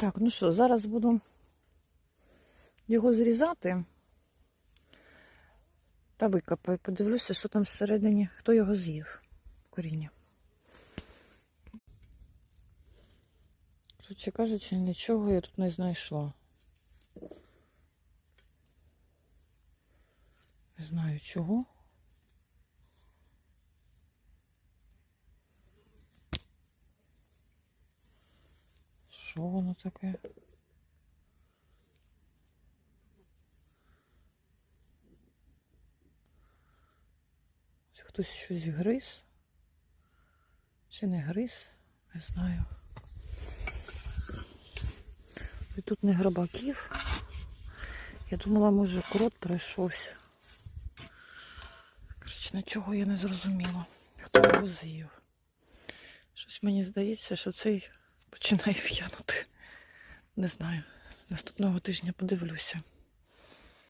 Так, ну що, зараз буду його зрізати та викопаю. Подивлюся, що там всередині, хто його з'їв. Коріння. Коротше кажучи, нічого я тут не знайшла. Не знаю чого. Що воно таке? Хтось щось гриз? Чи не гриз? Не знаю. І тут не грабаків. Я думала, може, крот пройшовся. Коротше, нічого я не зрозуміла. Хто його з'їв. Щось мені здається, що цей починає в'янути. Не знаю. Наступного тижня подивлюся.